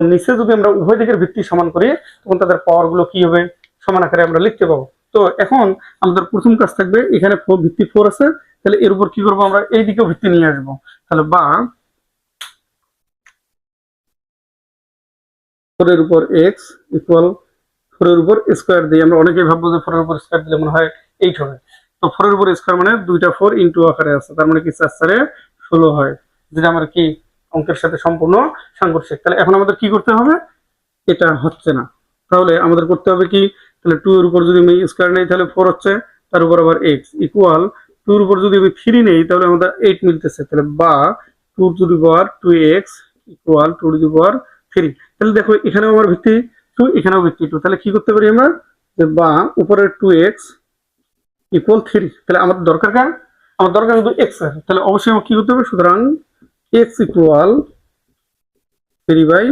নিচে যদি আমরা উভয় দিকের ভিত্তি সমান করি, তখন তাদের পাওয়ারগুলো কি হবে? সমান আকারে আমরা লিখতে পাবো। তো এখন আমাদের প্রথম কাজ থাকবে, এখানে ভিত্তি ফোর আছে, তাহলে এর উপর কি করব আমরা? এই দিকেও ভিত্তি নিয়ে আসব। তাহলে বা ফোরের উপর এক্স ইকুয়াল ফোরের উপর স্কোয়ার দিই আমরা অনেকেই ভাববো যে ফোরের উপর স্কোয়ার দিলে মনে হয় এইট হবে। তো ফোরের উপর স্কোয়ার মানে দুইটা ফোর ইন্টু আকারে আছে, তার মানে কি চার চারে ষোলো হয়। যেটা আমার কি অঙ্কের সাথে সম্পূর্ণ সাংঘর্ষিক। তাহলে এখন আমাদের কি করতে হবে? এটা হচ্ছে না। তাহলে আমাদের করতে হবে কি? তাহলে টু এর উপর যদি আমি স্কোয়ার নেই, তাহলে ফোর হচ্ছে, তার উপর আবার এক্স ইকুয়াল টু এর উপর যদি আমি থ্রি নেই, তাহলে আমাদের এইট মিলতেছে। তাহলে বা two to the power two x equal two to the power three তাহলে দেখো, এখানেও আমার ভিত্তি টু এখানেও ভিত্তি টু তাহলে কি করতে পারি আমরা? যে বা উপরের টু এক্স ইকুয়াল থ্রি তাহলে আমাদের দরকার কার? আমার দরকার কিন্তু এক্স তাহলে অবশ্যই আমার কি করতে হবে? সুতরাং এক্স ইকুয়াল থ্রি বাই